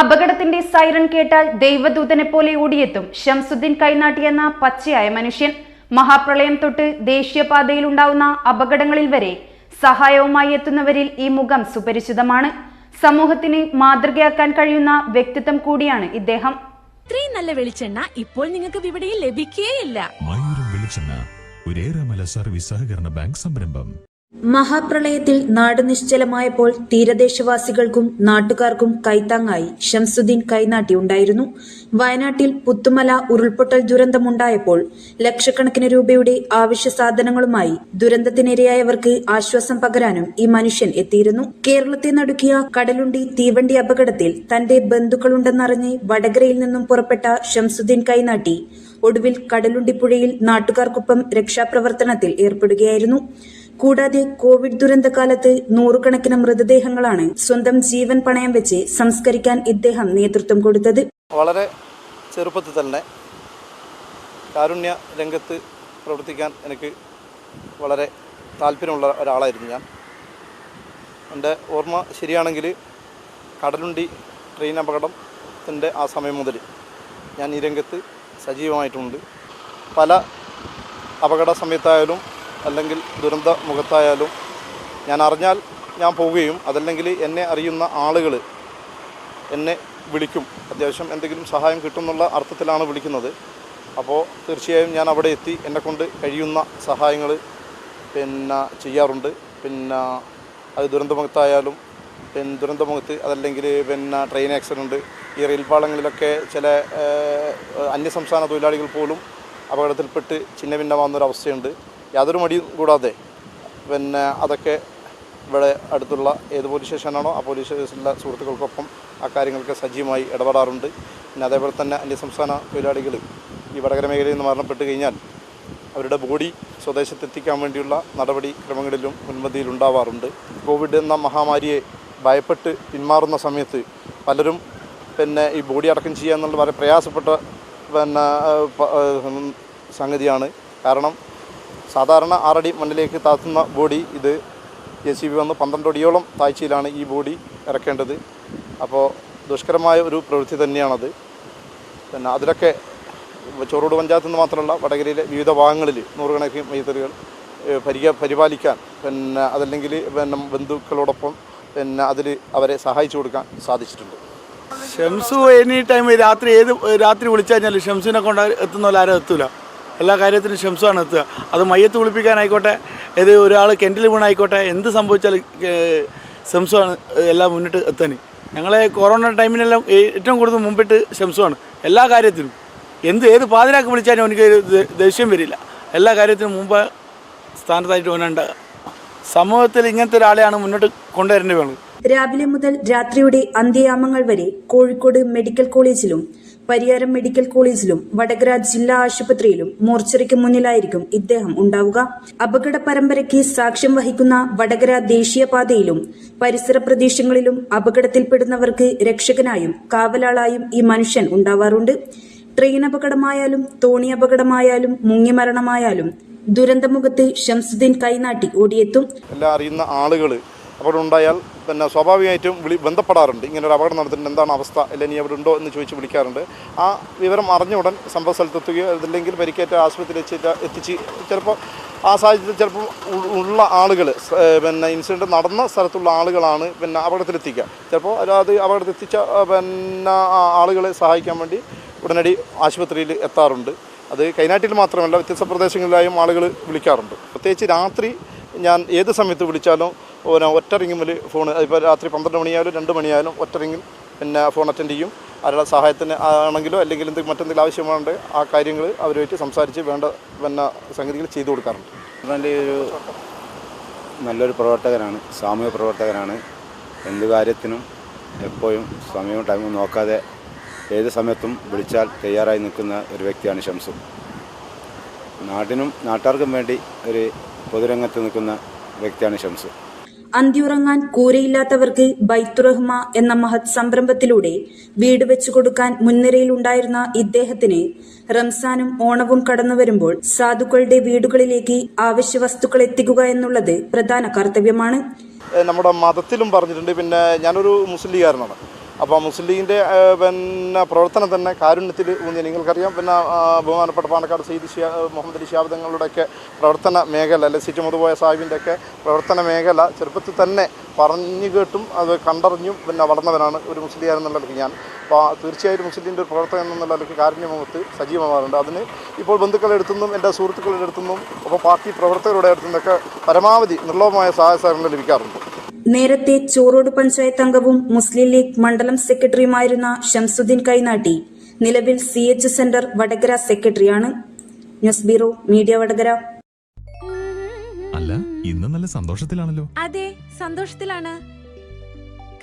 അപകടത്തിന്റെ സൈറൺ കേട്ടാൽ ദൈവദൂതനെ പോലെ ഓടിയെത്തും ഷംസുദ്ദീൻ കൈനാട്ടിയെന്ന പച്ചയായ മനുഷ്യൻ. മഹാപ്രളയം തൊട്ട് ദേശീയപാതയിൽ ഉണ്ടാവുന്ന അപകടങ്ങളിൽ വരെ സഹായവുമായി എത്തുന്നവരിൽ ഈ മുഖം സുപരിചിതമാണ്. സമൂഹത്തിന് മാതൃകയാക്കാൻ കഴിയുന്ന വ്യക്തിത്വം കൂടിയാണ് ഇദ്ദേഹം. ഇത്രയും നല്ല വെളിച്ചെണ്ണ ഇപ്പോൾ നിങ്ങൾക്ക് വിപണിയിൽ ലഭിക്കുകയില്ല മയൂരം വെളിച്ചെണ്ണ ഒരേറെമല സർവീസ് സഹകരണ ബാങ്ക് സംരംഭം. മഹാപ്രളയത്തിൽ നാട് നിശ്ചലമായപ്പോൾ തീരദേശവാസികൾക്കും നാട്ടുകാർക്കും കൈത്താങ്ങായി ഷംസുദ്ദീൻ കൈനാട്ടി ഉണ്ടായിരുന്നു. വയനാട്ടിൽ പുത്തുമല ഉരുൾപൊട്ടൽ ദുരന്തമുണ്ടായപ്പോൾ ലക്ഷക്കണക്കിന് രൂപയുടെ ആവശ്യ സാധനങ്ങളുമായി ദുരന്തത്തിനിരയായവർക്ക് ആശ്വാസം പകരാനും ഈ മനുഷ്യൻ എത്തിയിരുന്നു. കേരളത്തെ നടുക്കിയ കടലുണ്ടി തീവണ്ടി അപകടത്തിൽ തന്റെ ബന്ധുക്കളുണ്ടെന്നറിഞ്ഞ് വടകരയിൽ നിന്നും പുറപ്പെട്ട ഷംസുദ്ദീൻ കൈനാട്ടി ഒടുവിൽ കടലുണ്ടിപ്പുഴയിൽ നാട്ടുകാർക്കൊപ്പം രക്ഷാപ്രവർത്തനത്തിൽ ഏർപ്പെടുകയായിരുന്നു. കൂടാതെ കോവിഡ് ദുരന്തകാലത്ത് നൂറുകണക്കിന് മൃതദേഹങ്ങളാണ് സ്വന്തം ജീവൻ പണയം വെച്ച് സംസ്കരിക്കാൻ ഇദ്ദേഹം നേതൃത്വം കൊടുത്തത്. വളരെ ചെറുപ്പത്തിൽ തന്നെ കാരുണ്യ രംഗത്ത് പ്രവർത്തിക്കാൻ എനിക്ക് വളരെ താല്പര്യമുള്ള ഒരാളായിരുന്നു ഞാൻ. എന്റെ ഓർമ്മ ശരിയാണെങ്കിൽ കടലുണ്ടി ട്രെയിൻ അപകടത്തിന്റെ ആ സമയം മുതൽ ഞാൻ ഈ രംഗത്ത് സജീവമായിട്ടുണ്ട്. പല അപകട സമയത്തായാലും അല്ലെങ്കിൽ ദുരന്ത മുഖത്തായാലും ഞാൻ അറിഞ്ഞാൽ ഞാൻ പോവുകയും അതല്ലെങ്കിൽ എന്നെ അറിയുന്ന ആളുകൾ എന്നെ വിളിക്കും. അത്യാവശ്യം എന്തെങ്കിലും സഹായം കിട്ടുമെന്നുള്ള അർത്ഥത്തിലാണ് വിളിക്കുന്നത്. അപ്പോൾ തീർച്ചയായും ഞാൻ അവിടെ എത്തി എന്നെക്കൊണ്ട് കഴിയുന്ന സഹായങ്ങൾ പിന്നെ ചെയ്യാറുണ്ട്. പിന്നെ അത് ദുരന്തമുഖത്തായാലും പിന്നെ ദുരന്തമുഖത്ത് അതല്ലെങ്കിൽ പിന്നെ ട്രെയിൻ ആക്സിഡന്റ് ഈ റെയിൽപാളങ്ങളിലൊക്കെ ചില അന്യസംസ്ഥാന തൊഴിലാളികൾ പോലും അപകടത്തിൽപ്പെട്ട് ചിന്ന ഭിന്നമാകുന്നൊരവസ്ഥയുണ്ട് യാതൊരു മടിയും കൂടാതെ പിന്നെ അതൊക്കെ ഇവിടെ അടുത്തുള്ള ഏത് പോലീസ് സ്റ്റേഷനാണോ ആ പോലീസ് സ്റ്റേഷനിലെ സുഹൃത്തുക്കൾക്കൊപ്പം ആ കാര്യങ്ങൾക്ക് സജീവമായി ഇടപെടാറുണ്ട്. പിന്നെ അതേപോലെ തന്നെ അന്യസംസ്ഥാന തൊഴിലാളികൾ ഈ വടകര മേഖലയിൽ നിന്ന് മരണപ്പെട്ട് കഴിഞ്ഞാൽ അവരുടെ ബോഡി സ്വദേശത്തെത്തിക്കാൻ വേണ്ടിയുള്ള നടപടിക്രമങ്ങളിലും മുൻപന്തിയിലുണ്ടാവാറുണ്ട്. കോവിഡ് എന്ന മഹാമാരിയെ ഭയപ്പെട്ട് പിന്മാറുന്ന സമയത്ത് പലരും പിന്നെ ഈ ബോഡി അടക്കം ചെയ്യുക എന്നുള്ള വളരെ പ്രയാസപ്പെട്ട പിന്നെ സംഗതിയാണ്. കാരണം സാധാരണ ആറടി മണ്ണിലേക്ക് താത്തുന്ന ബോഡി ഇത് ജെ സി ബി വന്ന് പന്ത്രണ്ട് അടിയോളം താഴ്ചയിലാണ് ഈ ബോഡി ഇറക്കേണ്ടത്. അപ്പോൾ ദുഷ്കരമായ ഒരു പ്രവൃത്തി തന്നെയാണത്. പിന്നെ അതിലൊക്കെ ചോറോട് പഞ്ചായത്ത് നിന്ന് മാത്രമല്ല വടകരയിലെ വിവിധ ഭാഗങ്ങളിൽ നൂറുകണക്കിന് മൈത്രികൾ പരിക പരിപാലിക്കാൻ പിന്നെ അതല്ലെങ്കിൽ പിന്നെ ബന്ധുക്കളോടൊപ്പം പിന്നെ അതിൽ അവരെ സഹായിച്ചു കൊടുക്കാൻ സാധിച്ചിട്ടുണ്ട്. ഷംസു എനി ടൈം രാത്രി ഏത് രാത്രി വിളിച്ചു കഴിഞ്ഞാൽ ഷംസുവിനെ കൊണ്ട് എത്തുന്ന ആരും എത്തൂല. എല്ലാ കാര്യത്തിനും ഷംസാണ് എത്തുക. അത് മയ്യത്ത് കുളിപ്പിക്കാനായിക്കോട്ടെ ഏത് ഒരാൾ കെന്റിൽ വീണായിക്കോട്ടെ എന്ത് സംഭവിച്ചാലും ശംസമാണ് എല്ലാം മുന്നിട്ട് എത്താൻ ഞങ്ങളെ കൊറോണ ടൈമിനെല്ലാം ഏറ്റവും കൂടുതൽ മുമ്പിട്ട് ശംസമാണ് എല്ലാ കാര്യത്തിനും എന്ത് ഏത് പാതിരാക്ക് വിളിച്ചാലും എനിക്ക് ദേഷ്യം വരില്ല. എല്ലാ കാര്യത്തിനും മുമ്പ് സ്ഥാനത്തായിട്ട് ഓനുണ്ടാകുക സമൂഹത്തിൽ ഇങ്ങനത്തെ ഒരാളെയാണ് മുന്നോട്ട് കൊണ്ടുവരേണ്ടി വേണ്ടത് രാവിലെ മുതൽ രാത്രിയുടെ അന്ത്യയാമങ്ങൾ വരെ കോഴിക്കോട് മെഡിക്കൽ കോളേജിലും പരിയാരം മെഡിക്കൽ കോളേജിലും വടകര ജില്ലാ ആശുപത്രിയിലും മോർച്ചറിക്ക് മുന്നിലായിരിക്കും ഇദ്ദേഹം ഉണ്ടാവുക. അപകട പരമ്പരയ്ക്ക് സാക്ഷ്യം വഹിക്കുന്ന വടകര ദേശീയപാതയിലും പരിസര പ്രദേശങ്ങളിലും അപകടത്തിൽപ്പെടുന്നവർക്ക് രക്ഷകനായും കാവലാളായും ഈ മനുഷ്യൻ ഉണ്ടാവാറുണ്ട്. ട്രെയിൻ അപകടമായാലും തോണി അപകടമായാലും മുങ്ങിമരണമായാലും ദുരന്തമുഖത്ത് ഷംസുദ്ദീൻ കൈനാട്ടി ഓടിയെത്തും. എല്ലാം അറിയുന്ന ആളുകൾ ഉണ്ടായാൽ പിന്നെ സ്വാഭാവികമായിട്ടും വിളി ബന്ധപ്പെടാറുണ്ട്. ഇങ്ങനെ ഒരു അപകടം നടന്നിട്ടുണ്ട്. എന്താണ് അവസ്ഥ? അല്ലെങ്കിൽ ഉണ്ടോ എന്ന് ചോദിച്ച് വിളിക്കാറുണ്ട്. ആ വിവരം അറിഞ്ഞ ഉടൻ സംഭവ സ്ഥലത്തെത്തുകയോ അതല്ലെങ്കിൽ പരിക്കേറ്റ ആശുപത്രിയിൽ എത്തിച്ച് ചിലപ്പോൾ ആ സാഹചര്യത്തിൽ ചിലപ്പോൾ ഉള്ള ആളുകൾ പിന്നെ ഇൻസിഡന്റ് നടന്ന സ്ഥലത്തുള്ള ആളുകളാണ് പിന്നെ അപകടത്തിലെത്തിക്കുക. ചിലപ്പോൾ അത് അപകടത്തിലെത്തിച്ച പിന്നെ ആളുകളെ സഹായിക്കാൻ വേണ്ടി ഉടനടി ആശുപത്രിയിൽ എത്താറുണ്ട്. അത് കൈനാട്ടിൽ മാത്രമല്ല വ്യത്യസ്ത പ്രദേശങ്ങളിലായും ആളുകൾ വിളിക്കാറുണ്ട്. പ്രത്യേകിച്ച് രാത്രി ഞാൻ ഏത് സമയത്ത് വിളിച്ചാലും പിന്നെ ഒറ്റ റിങ്ങിൽ ഫോൺ ഇപ്പോൾ രാത്രി പന്ത്രണ്ട് മണിയായാലും രണ്ട് മണിയായാലും ഒറ്റ റിങ്ങിൽ പിന്നെ ഫോൺ അറ്റൻഡ് ചെയ്യും. ആരുടെ സഹായത്തിന് ആണെങ്കിലോ അല്ലെങ്കിൽ എന്തെങ്കിലും മറ്റെന്തെങ്കിലും ആവശ്യമാണെങ്കിൽ ആ കാര്യങ്ങൾ അവരുമായിട്ട് സംസാരിച്ച് വേണ്ട പിന്നെ സംഗതികൾ ചെയ്തു കൊടുക്കാറുണ്ട്. നല്ല ഒരു നല്ലൊരു പ്രവർത്തകനാണ്. സാമൂഹ്യ പ്രവർത്തകനാണ്. എന്ത് കാര്യത്തിനും എപ്പോഴും സമയവും ടൈമും നോക്കാതെ ഏത് സമയത്തും വിളിച്ചാൽ തയ്യാറായി നിൽക്കുന്ന ഒരു വ്യക്തിയാണ് ഷംസു. നാടിനും നാട്ടുകാർക്കും വേണ്ടി ഒരു പൊതുരംഗത്ത് നിൽക്കുന്ന വ്യക്തിയാണ് ഷംസു. അന്തിയുറങ്ങാൻ കൂരയില്ലാത്തവർക്ക് ബൈത്തുറഹ്മ എന്ന മഹത് സംരംഭത്തിലൂടെ വീട് വെച്ചു കൊടുക്കാൻ മുൻനിരയിലുണ്ടായിരുന്ന ഇദ്ദേഹത്തിന് റംസാനും ഓണവും കടന്നു വരുമ്പോൾ സാധുക്കളുടെ വീടുകളിലേക്ക് ആവശ്യ വസ്തുക്കൾ എത്തിക്കുക എന്നുള്ളത് പ്രധാന കർത്തവ്യമാണ്. നമ്മുടെ മതത്തിലും പറഞ്ഞിട്ടുണ്ട്. പിന്നെ ഞാനൊരു മുസ്ലിംകാരനാണ്. അപ്പോൾ മുസ്ലിം ലീഗിന്റെ പിന്നെ പ്രവർത്തനം തന്നെ കാരുണ്യത്തിൽ ഊന്നിയ നിങ്ങൾക്കറിയാം പിന്നെ ബഹുമാനപ്പെട്ട പാണക്കാട് സെയ്ദ് ഷിയാ മുഹമ്മദ് അലി ഷിയാബ്ദങ്ങളുടെയൊക്കെ പ്രവർത്തന മേഖല അല്ലെ സിറ്റ് മുതുപോയ സാഹിബിന്റെ ഒക്കെ പ്രവർത്തന മേഖല ചെറുപ്പത്തിൽ തന്നെ പറഞ്ഞു കേട്ടും അത് കണ്ടറിഞ്ഞും പിന്നെ വളർന്നവനാണ് ഒരു മുസ്ലിം എന്നുള്ള നിലയ്ക്ക് ഞാൻ. അപ്പോൾ തീർച്ചയായിട്ടും മുസ്ലിന്റെ ഒരു പ്രവർത്തകൻ എന്നുള്ള നിലയ്ക്ക് കാരുണ്യമുഖത്ത് സജീവമാകാറുണ്ട് അതിന് ഇപ്പോൾ ബന്ധുക്കളുടെ അടുത്തുനിന്നും എന്റെ സുഹൃത്തുക്കളുടെ അടുത്തുനിന്നും ഒപ്പം പാർട്ടി പ്രവർത്തകരുടെ അടുത്തുനിന്നൊക്കെ പരമാവധി നിർലോഭമായ സഹായ സഹകരണം ലഭിക്കാറുണ്ട്. നേരത്തെ ചോറോട് പഞ്ചായത്ത് അംഗവും മുസ്ലിം ലീഗ് മണ്ഡലം സെക്രട്ടറിയുമായിരുന്ന ഷംസുദ്ദീൻ കൈനാട്ടി നിലവിൽ സി എച്ച് സെന്റർ വടകര സെക്രട്ടറിയാണ്. News bureau media Vadakara. അല്ല ഇന്ന് നല്ല സന്തോഷത്തിലാണല്ലോ. അതെ സന്തോഷത്തിലാണ്.